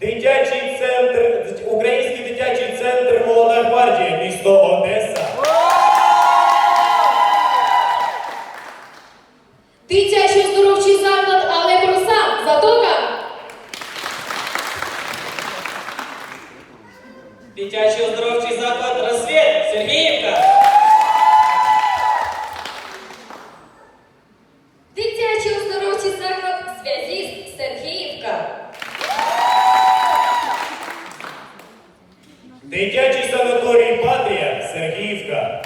Дитячий центр, Український дитячий центр Молода гвардія, місто Одеса. Дитячий здоровчий заклад, але проса затока. Дитячий здоровчий заклад «Розсвіт» Сергій. Дитячий санаторій Патрія Сергіївка.